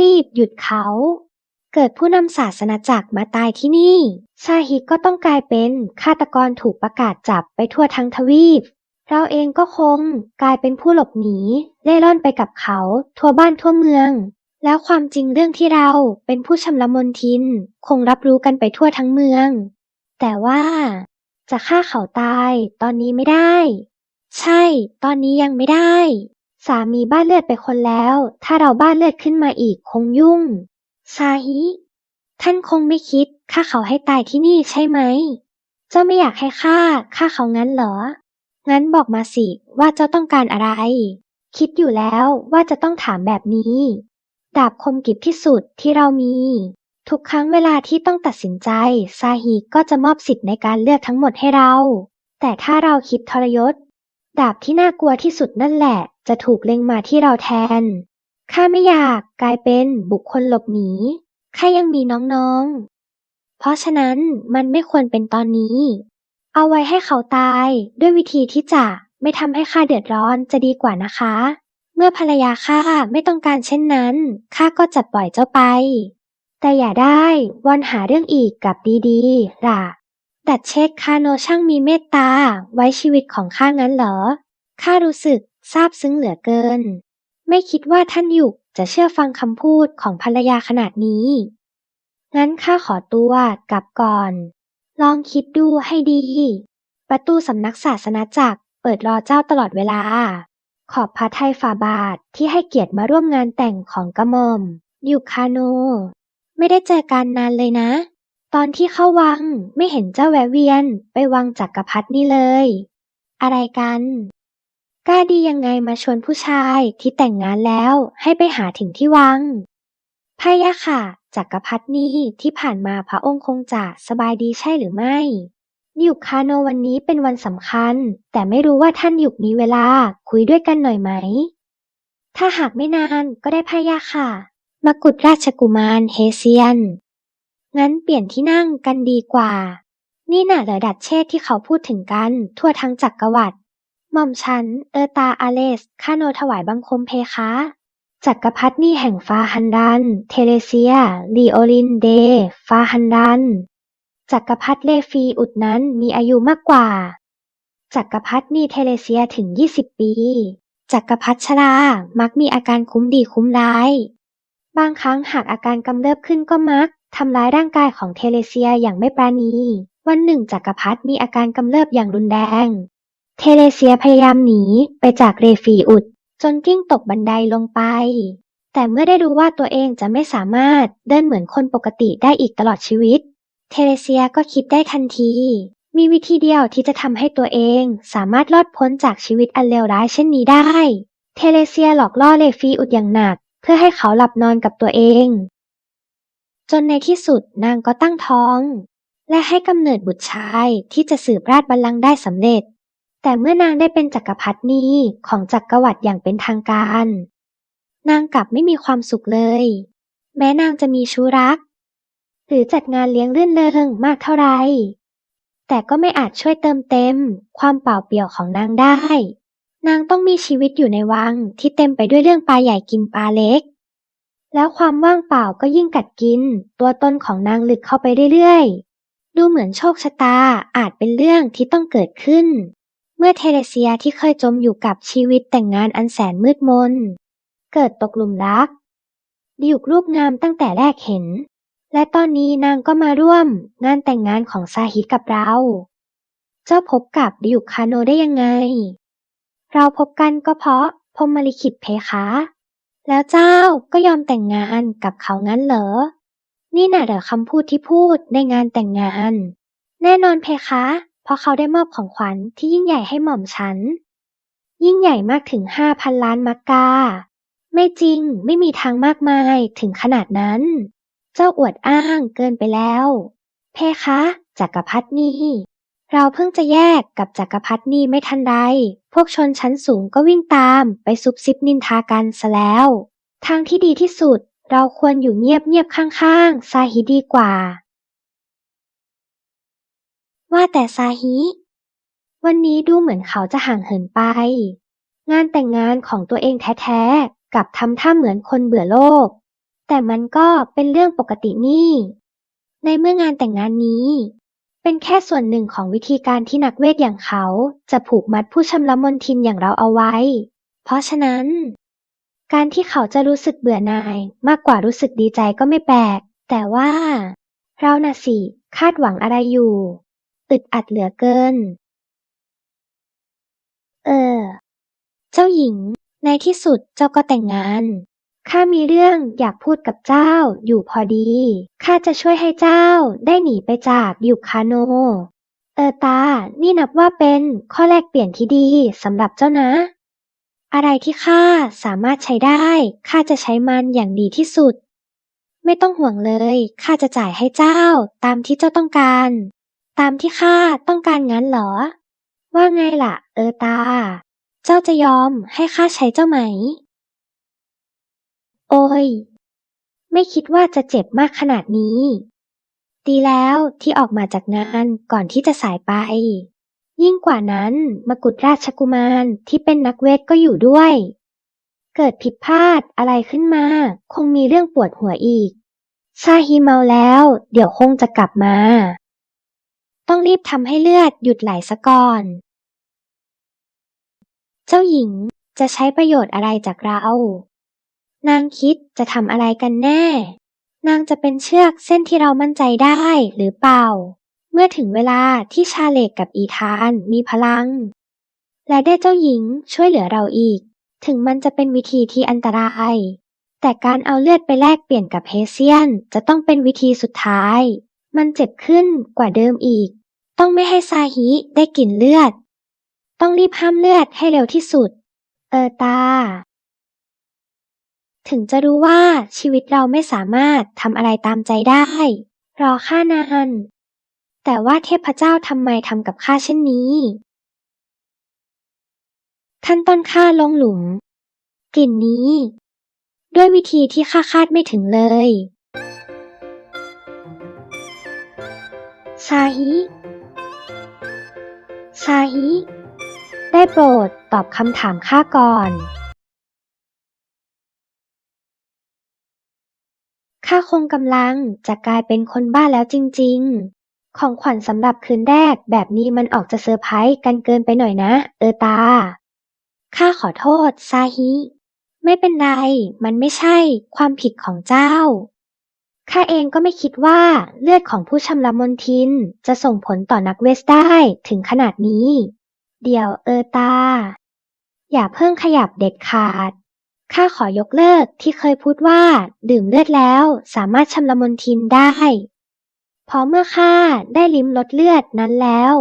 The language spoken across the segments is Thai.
รีบหยุดเขา เกิดผู้นำศาสนาจักรมาตายที่นี่ ชาฮิก็ต้องกลายเป็นฆาตกรถูกประกาศจับไปทั่วทั้งทวีป เราเองก็คงกลายเป็นผู้หลบหนีเล่ร่อนไปกับเขาทั่วบ้านทั่วเมือง แล้วความจริงเรื่องที่เราเป็นผู้ชำระมนทิน คงรับรู้กันไปทั่วทั้งเมือง แต่ว่า จะฆ่าเขาตายตอนนี้ไม่ได้ ใช่ ตอนนี้ยังไม่ได้ สามีบ้านเลือดไปคนแล้ว ถ้าเราบ้านเลือดขึ้นมาอีกคงยุ่ง ซาฮิ ท่านคงไม่คิดฆ่าเขาให้ตายที่นี่ใช่ไหม เจ้าไม่อยากให้ฆ่าฆ่าเขางั้นเหรอ งั้นบอกมาสิว่าเจ้าต้องการอะไร คิดอยู่แล้วว่าจะต้องถามแบบนี้ ดาบคมกริบที่สุดที่เรามี ทุกครั้งเวลาที่ต้องตัดสินใจ ซาฮิก็จะมอบสิทธิ์ในการเลือกทั้งหมดให้เรา แต่ถ้าเราคิดทรยศ ดาบที่น่ากลัวที่สุดนั่นแหละ จะถูกเล็งมาที่เราแทน ข้าไม่อยากกลายเป็นบุคคลหลบหนี ข้ายังมีน้องๆ เพราะฉะนั้นมันไม่ควรเป็นตอนนี้ เอาไว้ให้เขาตายด้วยวิธีที่จะไม่ทำให้ข้าเดือดร้อนจะดีกว่านะคะ เมื่อภรรยาข้าไม่ต้องการเช่นนั้น ข้าก็จะปล่อยเจ้าไป แต่อย่าได้วอนหาเรื่องอีกกับดีๆล่ะ ดัดเชสคาโนช่างมีเมตตา ไว้ชีวิตของข้างั้นเหรอ ข้ารู้สึกซาบซึ้งเหลือเกิน ไม่คิดว่าท่านหยุกจะเชื่อฟังคำพูดของภรรยาขนาดนี้ งั้นข้าขอตัวกลับก่อน ลองคิดดูให้ดี ประตูสำนักศาสนาจักรเปิดรอเจ้าตลอดเวลา ขอบพระทัยฝ่าบาทที่ให้เกียรติมาร่วมงานแต่งของกระหม่อม ยุคาโน ไม่ได้เจอกันนานเลยนะ ตอนที่เข้าวังไม่เห็นเจ้าแวะเวียนไปวังจักรพรรดินี่เลย อะไรกัน กล้าดียังไงมาชวนผู้ชายที่แต่งงานแล้วให้ไปหาถึงที่วังพะยะค่ะจักรพรรดินี่ที่ผ่านมาพระองค์คงจะสบายดีใช่หรือไม่ยุคคาโนวันนี้เป็นวันสำคัญ แต่ไม่รู้ว่าท่านหยุคมีเวลาคุยด้วยกันหน่อยไหม ถ้าหากไม่นานก็ได้พะยะค่ะมกุฎราชกุมารเฮเซียน งั้นเปลี่ยนที่นั่งกันดีกว่า นี่น่ะเหรอดัดเชษที่เขาพูดถึงกันทั่วทั้งจักรวรรดิหม่อมฉัน เออตาอาเลสข้าโนถวายบังคมเพคะจักรพรรดินี่แห่งฟาฮันดัน เทเลเซียลีโอลินเด ฟาฮันดัน จักรพรรดิเลฟีอุดนั้นมีอายุมากกว่า จักรพรรดินี่เทเลเซียถึง 20 ปี จักรพรรดิชรา มักมีอาการคุ้มดีคุ้มร้าย บางครั้งหากอาการกำเริบขึ้นก็มัก ทำร้ายร่างกายของเทเลเซียอย่างไม่ปราณี วันหนึ่งจักรพรรดิมีอาการกำเริบอย่างรุนแรง เทเลเซียพยายามหนีไปจากเรฟีอุด จนกิ้งตกบันไดลงไป แต่เมื่อได้รู้ว่าตัวเองจะไม่สามารถเดินเหมือนคนปกติได้อีกตลอดชีวิต เทเลเซียก็คิดได้ทันที มีวิธีเดียวที่จะทำให้ตัวเองสามารถรอดพ้นจากชีวิตอันเลวร้ายเช่นนี้ได้ เทเลเซียหลอกล่อเลฟีอุดอย่างหนัก เพื่อให้เขาหลับนอนกับตัวเอง จนในที่สุดนางก็ตั้งท้อง และให้กำเนิดบุตรชายที่จะสืบราชบัลลังก์ได้สำเร็จ แต่เมื่อนางได้เป็นจักรพรรดินีของจักรวรรดิอย่างเป็นทางการ นางกลับไม่มีความสุขเลย แม้นางจะมีชู้รัก หรือจัดงานเลี้ยงรื่นเริงมากเท่าไรแต่ก็ไม่อาจช่วยเติมเต็ม ความเปล่าเปลี่ยวของนางได้ นางต้องมีชีวิตอยู่ในวังที่เต็มไปด้วยเรื่องปลาใหญ่กินปลาเล็ก แล้วความว่างเปล่าก็ยิ่งกัดกิน ตัวตนของนางลึกเข้าไปเรื่อยๆ ดูเหมือนโชคชะตาอาจเป็นเรื่องที่ต้องเกิดขึ้น เมื่อเทเรเซียที่เคยจมอยู่กับชีวิตแต่งงานอันแสนมืดมน เกิดตกหลุมรักดิวกรูปงามตั้งแต่แรกเห็น และตอนนี้นางก็มาร่วมงานแต่งงานของซาฮิตกับเรา เจ้าพบกับดิวคาโนได้ยังไง เราพบกันก็เพราะพรหมลิขิตเพคะ แล้วเจ้าก็ยอมแต่งงานกับเขางั้นเหรอ นี่น่ะเหรอคำพูดที่พูดในงานแต่งงาน แน่นอนเพคะ เพราะเขาได้มอบของขวัญที่ยิ่งใหญ่ให้หม่อมฉัน ยิ่งใหญ่มากถึงห้าพันล้านมักกา ไม่จริงไม่มีทางมากมายถึงขนาดนั้น เจ้าอวดอ้างเกินไปแล้ว เพคะจักรพรรดินี่ เราเพิ่งจะแยกกับจักรพรรดินี่ไม่ทันไรพวกชนชั้นสูงก็วิ่งตามไปซุบซิบนินทากันซะแล้ว ทางที่ดีที่สุดเราควรอยู่เงียบๆข้างๆซาฮิดีกว่า ว่าแต่ซาฮิ วันนี้ดูเหมือนเขาจะห่างเหินไป งานแต่งงานของตัวเองแท้ๆกับทำท่าเหมือนคนเบื่อโลก แต่มันก็เป็นเรื่องปกตินี่ ในเมื่องานแต่งงานนี้ เป็นแค่ส่วนหนึ่งของวิธีการที่นักเวทอย่างเขาจะผูกมัดผู้ชำระมนทินอย่างเราเอาไว้ เพราะฉะนั้น การที่เขาจะรู้สึกเบื่อหน่ายมากกว่ารู้สึกดีใจก็ไม่แปลก แต่ว่า เราน่ะสิคาดหวังอะไรอยู่อึดอัดเหลือเกิน เออ เจ้าหญิง ในที่สุดเจ้าก็แต่งงาน ข้ามีเรื่องอยากพูดกับเจ้าอยู่พอดี ข้าจะช่วยให้เจ้าได้หนีไปจากยุคคาโน เออตา นี่นับว่าเป็นข้อแลกเปลี่ยนที่ดีสำหรับเจ้านะ อะไรที่ข้าสามารถใช้ได้ ข้าจะใช้มันอย่างดีที่สุด ไม่ต้องห่วงเลย ข้าจะจ่ายให้เจ้าตามที่เจ้าต้องการ ตามที่ข้าต้องการงั้นเหรอ ว่าไงล่ะ เออตา เจ้าจะยอมให้ข้าใช้เจ้าไหม โอ้ย ไม่คิดว่าจะเจ็บมากขนาดนี้ ดีแล้วที่ออกมาจากงานก่อนที่จะสายไป ยิ่งกว่านั้นมกุฎราชกุมารที่เป็นนักเวทก็อยู่ด้วย เกิดผิดพลาดอะไรขึ้นมา คงมีเรื่องปวดหัวอีก ชาฮีเมาแล้ว เดี๋ยวคงจะกลับมา ต้องรีบทำให้เลือดหยุดไหลซะก่อน เจ้าหญิงจะใช้ประโยชน์อะไรจากเรา นางคิดจะทำอะไรกันแน่ นางจะเป็นเชือกเส้นที่เรามั่นใจได้หรือเปล่า เมื่อถึงเวลาที่ชาเลกกับอีธานมีพลัง และได้เจ้าหญิงช่วยเหลือเราอีก ถึงมันจะเป็นวิธีที่อันตราย แต่การเอาเลือดไปแลกเปลี่ยนกับเฮเซียนจะต้องเป็นวิธีสุดท้าย มันเจ็บขึ้นกว่าเดิมอีก ต้องไม่ให้ซาฮิได้กลิ่นเลือด ต้องรีบห้ามเลือดให้เร็วที่สุด เออตา ถึงจะรู้ว่าชีวิตเราไม่สามารถทำอะไรตามใจได้ รอข้านานแต่ว่าเทพเจ้าทำไมทำกับข้าเช่นนี้ท่านต้นข้าลงหลุม กลิ่นนี้ ด้วยวิธีที่ข้าคาดไม่ถึงเลยซาฮิซาฮิได้โปรดตอบคำถามข้าก่อน ข้าคงกำลังจะกลายเป็นคนบ้าแล้วจริง ๆ ของขวัญสำหรับคืนแรกแบบนี้มันออกจะเซอร์ไพรส์กันเกินไปหน่อยนะ เออตา ข้าขอโทษ ซาฮิ ไม่เป็นไร มันไม่ใช่ความผิดของเจ้า ข้าเองก็ไม่คิดว่าเลือดของผู้ชำระมนทินจะส่งผลต่อนักเวสได้ถึงขนาดนี้ เดี๋ยวเออตา อย่าเพิ่งขยับเด็ดขาด ข้าขอยกเลิกที่เคยพูดว่า ดื่มเลือดแล้วสามารถชำระมนทินได้เพราะเมื่อข้าได้ลิ้มรสเลือดนั้นแล้ว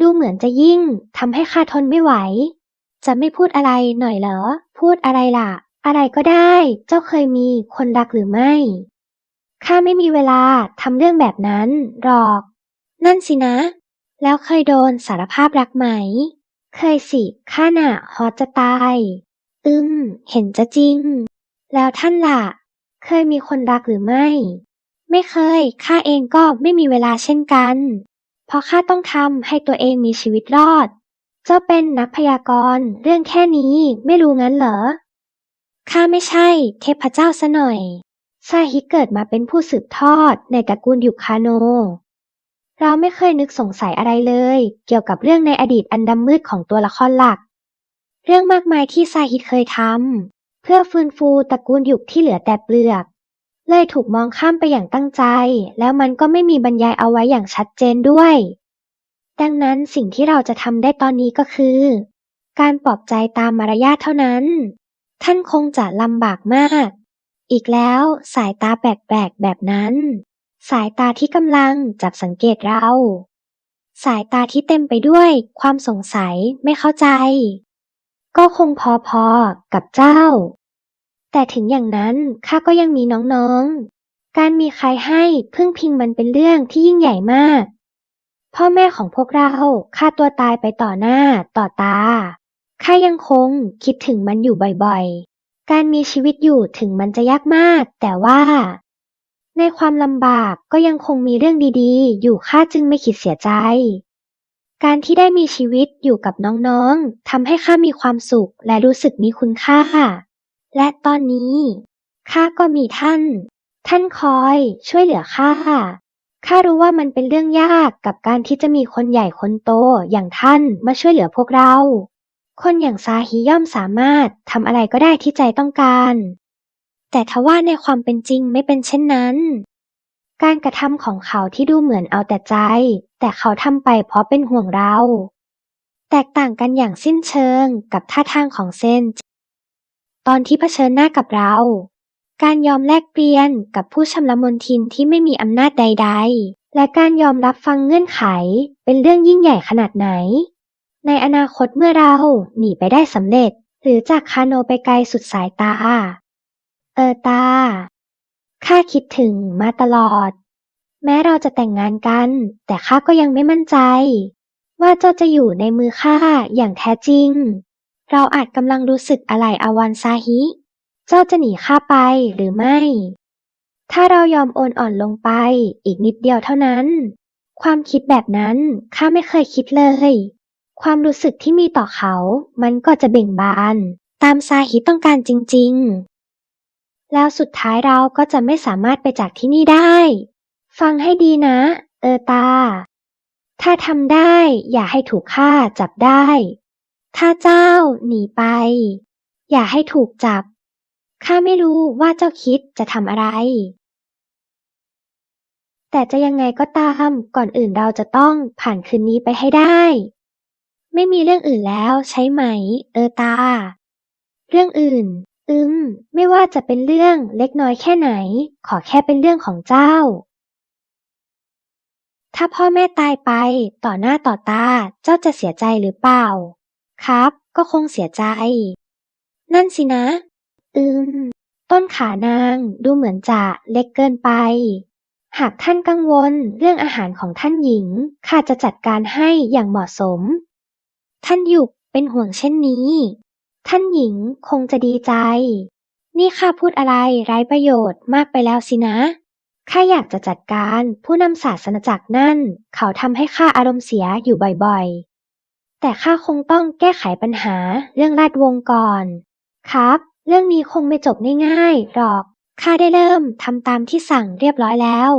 ดูเหมือนจะยิ่งทำให้ข้าทนไม่ไหว จะไม่พูดอะไรหน่อยเหรอ พูดอะไรล่ะ อะไรก็ได้ เจ้าเคยมีคนรักหรือไม่ข้าไม่มีเวลาทำเรื่องแบบนั้นหรอก นั่นสินะ แล้วเคยโดนสารภาพรักไหม เคยสิข้าน่ะฮอตจะตาย อืมเห็นจะจริง แล้วท่านล่ะ เคยมีคนรักหรือไม่ ไม่เคย ข้าเองก็ไม่มีเวลาเช่นกัน เพราะข้าต้องทำให้ตัวเองมีชีวิตรอด เจ้าเป็นนักพยากรณ์เรื่องแค่นี้ไม่รู้งั้นเหรอ ข้าไม่ใช่ เทพเจ้าซะหน่อยซาฮิเกิดมาเป็นผู้สืบทอดในตระกูลยุคคาโน เราไม่เคยนึกสงสัยอะไรเลย เกี่ยวกับเรื่องในอดีตอันดำมืดของตัวละครหลัก เรื่องมากมายที่ซาฮิเคยทำเพื่อฟื้นฟูตระกูลหยุคที่เหลือแต่เปลือก เลยถูกมองข้ามไปอย่างตั้งใจ แล้วมันก็ไม่มีบรรยายเอาไว้อย่างชัดเจนด้วย ดังนั้นสิ่งที่เราจะทำได้ตอนนี้ก็คือ การปลอบใจตามมารยาทเท่านั้น ท่านคงจะลำบากมาก อีกแล้วสายตาแปลกๆแบบนั้น สายตาที่กำลังจับสังเกตเราสายตาที่เต็มไปด้วยความสงสัยไม่เข้าใจ ก็คงพอๆกับเจ้า แต่ถึงอย่างนั้นข้าก็ยังมีน้องๆ การมีใครให้พึ่งพิงมันเป็นเรื่องที่ยิ่งใหญ่มาก พ่อแม่ของพวกเราฆ่าตัวตายไปต่อหน้าต่อตาข้ายังคงคิดถึงมันอยู่บ่อยๆ การมีชีวิตอยู่ถึงมันจะยากมาก แต่ว่า ในความลำบากก็ยังคงมีเรื่องดีๆ อยู่ข้าจึงไม่คิดเสียใจ การที่ได้มีชีวิตอยู่กับน้องๆทำให้ข้ามีความสุขและรู้สึกมีคุณค่า และตอนนี้ข้าก็มีท่าน ท่านคอยช่วยเหลือข้าข้ารู้ว่ามันเป็นเรื่องยากกับการที่จะมีคนใหญ่คนโตอย่างท่านมาช่วยเหลือพวกเรา คนอย่างซาฮิย่อมสามารถทำอะไรก็ได้ที่ใจต้องการ แต่ทว่าในความเป็นจริงไม่เป็นเช่นนั้น การกระทำของเขาที่ดูเหมือนเอาแต่ใจ แต่เขาทำไปเพราะเป็นห่วงเรา แตกต่างกันอย่างสิ้นเชิงกับท่าทางของเซนตอนที่เผชิญหน้ากับเรา การยอมแลกเปลี่ยนกับผู้ชำระมนทินที่ไม่มีอำนาจใด ๆ และการยอมรับฟังเงื่อนไข เป็นเรื่องยิ่งใหญ่ขนาดไหน ในอนาคตเมื่อเราหนีไปได้สำเร็จ หรือจากคาโนไปไกลสุดสายตา เออตา ข้าคิดถึงมาตลอด แม้เราจะแต่งงานกัน แต่ข้าก็ยังไม่มั่นใจ ว่าเจ้าจะอยู่ในมือข้าอย่างแท้จริง เราอาจกำลังรู้สึกอะไรอาวันซาฮิ เจ้าจะหนีข้าไปหรือไม่ ถ้าเรายอมโอนอ่อนลงไปอีกนิดเดียวเท่านั้น ความคิดแบบนั้นข้าไม่เคยคิดเลย ความรู้สึกที่มีต่อเขา มันก็จะเบ่งบาน ตามซาฮิต้องการจริง ๆ แล้วสุดท้ายเราก็จะไม่สามารถไปจากที่นี่ได้ ฟังให้ดีนะ เออตา ถ้าทำได้อย่าให้ถูกฆ่าจับได้ถ้าเจ้า หนีไป อย่าให้ถูกจับข้าไม่รู้ว่าเจ้าคิดจะทำอะไร แต่จะยังไงก็ตามก่อนอื่นเราจะต้องผ่านคืนนี้ไปให้ได้ ไม่มีเรื่องอื่นแล้วใช่ไหม เออตา เรื่องอื่น อืมไม่ว่าจะเป็นเรื่องเล็กน้อยแค่ไหน ขอแค่เป็นเรื่องของเจ้า ถ้าพ่อแม่ตายไป ต่อหน้าต่อตา เจ้าจะเสียใจหรือเปล่า ครับ ก็คงเสียใจ นั่นสินะอืมต้นขานางดูเหมือนจะเล็กเกินไป หากท่านกังวลเรื่องอาหารของท่านหญิง ข้าจะจัดการให้อย่างเหมาะสม ท่านหยุกเป็นห่วงเช่นนี้ ท่านหญิงคงจะดีใจ นี่ข้าพูดอะไรไร้ประโยชน์มากไปแล้วสินะข้าอยากจะจัดการผู้นำศาสนจักรนั่น เขาทำให้ข้าอารมณ์เสียอยู่บ่อยๆ แต่ข้าคงต้องแก้ไขปัญหาเรื่องลาดวงก่อน ครับ เรื่องนี้คงไม่จบง่ายๆหรอก ข้าได้เริ่มทำตามที่สั่งเรียบร้อยแล้ว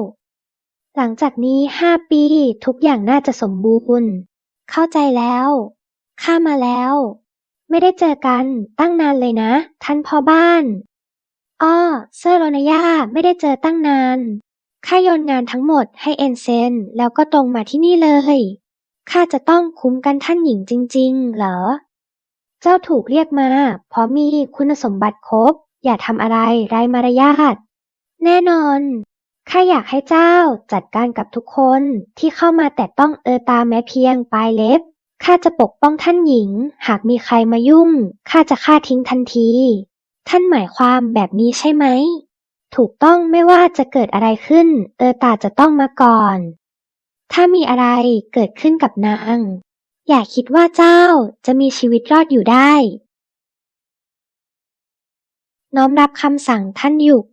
หลังจากนี้ห้าปีทุกอย่างน่าจะสมบูรณ์ เข้าใจแล้ว ข้ามาแล้ว ไม่ได้เจอกัน ตั้งนานเลยนะ ท่านพ่อบ้าน อ้อ เซอร์โรนายาไม่ได้เจอตั้งนาน ข้าโยนงานทั้งหมดให้เอ็นเซน แล้วก็ตรงมาที่นี่เลย ข้าจะต้องคุ้มกันท่านหญิงจริง ๆ เหรอ เจ้าถูกเรียกมา เพราะมีคุณสมบัติครบ อย่าทำอะไรไร้มารยาท แน่นอน ข้าอยากให้เจ้าจัดการกับทุกคนที่เข้ามาแตะต้องเออตาแม้เพียงปลายเล็บ ข้าจะปกป้องท่านหญิง หากมีใครมายุ่ง ข้าจะฆ่าทิ้งทันที ท่านหมายความแบบนี้ใช่ไหม ถูกต้องไม่ว่าจะเกิดอะไรขึ้น เออตาจะต้องมาก่อน ถ้ามีอะไรเกิดขึ้นกับนาง อย่าคิดว่าเจ้าจะมีชีวิตรอดอยู่ได้ น้อมรับคำสั่งท่านหยุก